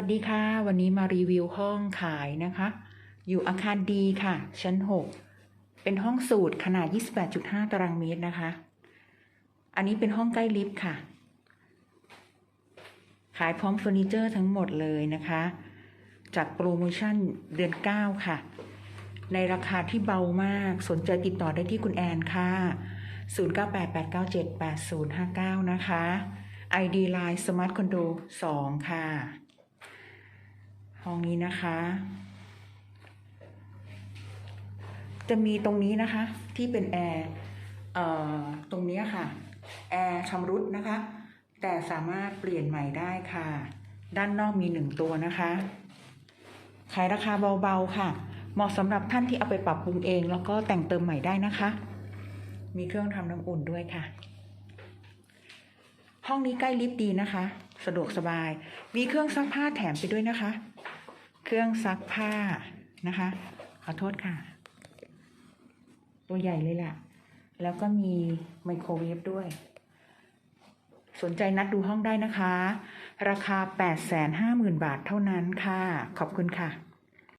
วัสดีค่ะ วันนี้มารีวิวห้องขายนะคะ อยู่อาคารดีค่ะ ชั้น 6 เป็นห้องสูตรขนาด 28.5 ตารางเมตรนะคะ อันนี้เป็นห้องใกล้ลิฟต์ค่ะ ขายพร้อมเฟอร์นิเจอร์ทั้งหมดเลยนะคะ จากโปรโมชั่นเดือน 9 ค่ะ ในราคาที่เบามากสนใจติดต่อได้ที่คุณแอนค่ะ 0988978059 นะคะ ID Line Smart Condo 2 ค่ะ องนี้นะคะ จะมีตรงนี้นะคะ ที่เป็นแอร์ตรงนี้ค่ะ แอร์ชำรุดนะคะ แต่สามารถเปลี่ยนใหม่ได้ค่ะ ด้านนอกมีหนึ่งตัวนะคะขายราคาเบาๆค่ะ เหมาะสำหรับท่านที่เอาไปปรับปรุงเอง แล้วก็แต่งเติมใหม่ได้นะคะ มีเครื่องทำน้ำอุ่นด้วยค่ะ ห้องนี้ใกล้ลิฟต์ดีนะคะ สะดวกสบาย มีเครื่องซักผ้าแถมไปด้วยนะคะ เครื่องซักผ้านะคะ ขอโทษค่ะ ตัวใหญ่เลยล่ะ แล้วก็มีไมโครเวฟด้วย สนใจนัดดูห้องได้นะคะ ราคา 850,000 บาทเท่านั้นค่ะ ขอบคุณค่ะ